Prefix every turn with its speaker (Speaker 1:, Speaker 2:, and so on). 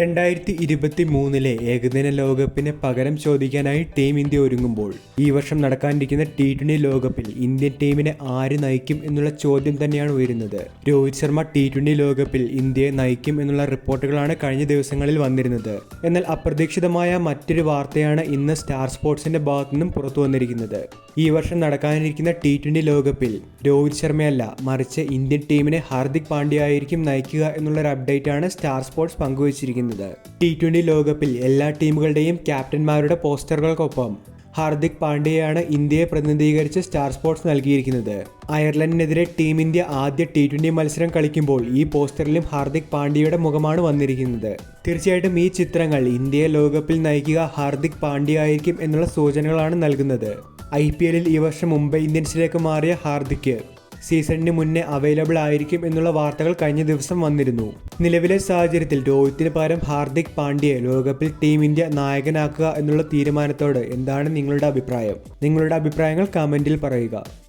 Speaker 1: രണ്ടായിരത്തി ഇരുപത്തി മൂന്നിലെ ഏകദിന ലോകകപ്പിന് പകരം ചോദിക്കാനായി ടീം ഇന്ത്യ ഒരുങ്ങുമ്പോൾ ഈ വർഷം നടക്കാനിരിക്കുന്ന ടി ട്വന്റി ലോകകപ്പിൽ ഇന്ത്യൻ ടീമിനെ ആര് നയിക്കും എന്നുള്ള ചോദ്യം തന്നെയാണ് ഉയരുന്നത്. രോഹിത് ശർമ്മ ടി ട്വന്റി ലോകകപ്പിൽ ഇന്ത്യയെ നയിക്കും എന്നുള്ള റിപ്പോർട്ടുകളാണ് കഴിഞ്ഞ ദിവസങ്ങളിൽ വന്നിരുന്നത്. എന്നാൽ അപ്രതീക്ഷിതമായ മറ്റൊരു വാർത്തയാണ് ഇന്ന് സ്റ്റാർ സ്പോർട്സിന്റെ ഭാഗത്തു നിന്നും പുറത്തു വന്നിരിക്കുന്നത്. ഈ വർഷം നടക്കാനിരിക്കുന്ന ടി ട്വന്റി ലോകകപ്പിൽ രോഹിത് ശർമ്മയല്ല മറിച്ച് ഇന്ത്യൻ ടീമിനെ ഹാർദിക് പാണ്ഡ്യ ആയിരിക്കും നയിക്കുക എന്നുള്ള ഒരു അപ്ഡേറ്റ് ആണ് സ്റ്റാർ സ്പോർട്സ് പങ്കുവച്ചിരിക്കുന്നത്. ടി ട്വന്റി ലോകകപ്പിൽ എല്ലാ ടീമുകളുടെയും ക്യാപ്റ്റന്മാരുടെ പോസ്റ്ററുകൾക്കൊപ്പം ഹാർദിക് പാണ്ഡ്യയാണ് ഇന്ത്യയെ പ്രതിനിധീകരിച്ച് സ്റ്റാർ സ്പോർട്സ് നൽകിയിരിക്കുന്നത്. അയർലൻഡിനെതിരെ ടീം ഇന്ത്യ ആദ്യ ടി ട്വന്റി മത്സരം കളിക്കുമ്പോൾ ഈ പോസ്റ്ററിലും ഹാർദിക് പാണ്ഡ്യയുടെ മുഖമാണ് വന്നിരിക്കുന്നത്. തീർച്ചയായിട്ടും ഈ ചിത്രങ്ങൾ ഇന്ത്യയെ ലോകകപ്പിൽ നയിക്കുക ഹാർദിക് പാണ്ഡ്യ ആയിരിക്കും എന്നുള്ള സൂചനകളാണ് നൽകുന്നത്. ഐ പി എല്ലിൽ ഈ വർഷം മുംബൈ ഇന്ത്യൻസിലേക്ക് മാറിയ ഹാർദിക്. സീസണിന് മുന്നേ അവൈലബിൾ ആയിരിക്കും എന്നുള്ള വാർത്തകൾ കഴിഞ്ഞ ദിവസം വന്നിരുന്നു. നിലവിലെ സാഹചര്യത്തിൽ രോഹിത്തിന് പകരം ഹാർദിക് പാണ്ഡ്യയെ ലോകകപ്പിൽ ടീം ഇന്ത്യ നായകനാക്കുക എന്നുള്ള തീരുമാനത്തോട് എന്താണ് നിങ്ങളുടെ അഭിപ്രായം? നിങ്ങളുടെ അഭിപ്രായങ്ങൾ കമന്റിൽ പറയുക.